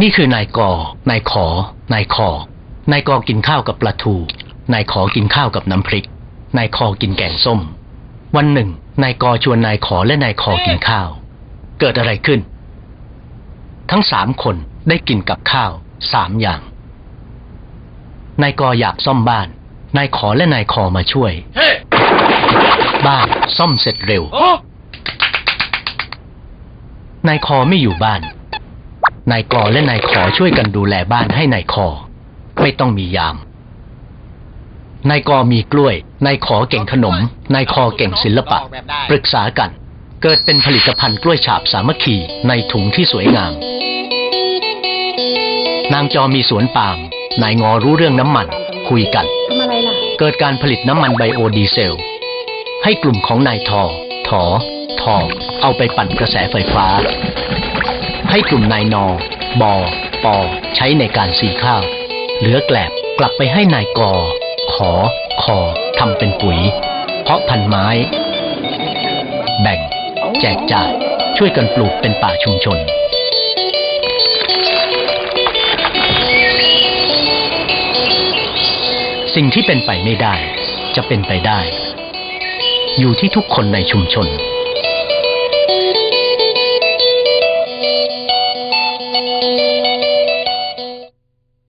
นี่คือนายกอนายขอนายคอนายกอกินข้าวกับปลาทู นายขอกินข้าวกับน้ำพริก นายคอกินแกงส้ม วันหนึ่ง นายกอชวนนายขอและนายคอกินข้าว เกิดอะไรขึ้น ทั้งสามคนได้กินกับข้าวสามอย่าง นายกออยากซ่อมบ้าน นายขอและนายคอมาช่วยเฮ้บ้านซ่อมเสร็จเร็วโอ้นายคอไม่อยู่บ้าน นายกอและนายขอช่วยกันดูแลบ้านให้นายคอ ไม่ต้องมียาม นายกอมีกล้วย นายขอเก่งขนม นายคอเก่งศิลปะ ปรึกษากัน เกิดเป็นผลิตภัณฑ์กล้วยฉาบสามัคคีในถุงที่สวยงาม นางจอมีสวนปาล์ม นายงอรู้เรื่องน้ำมัน คุยกันทำอะไรล่ะเกิดการผลิตน้ำมันไบโอดีเซล ให้กลุ่มของนายทอ ถอทอเอาไปปั่นกระแสไฟฟ้า ให้กลุ่มนายนอบอปอใช้ในการสีข้าว เหลือแกลบกลับไปให้นายกอ ขอ คอทำเป็นปุ๋ย เพาะพันธุ์ไม้ แบ่ง แจกจ่ายช่วยกันปลูกเป็นป่าชุมชนสิ่งที่เป็นไปไม่ได้ จะเป็นไปได้ อยู่ที่ทุกคนในชุมชน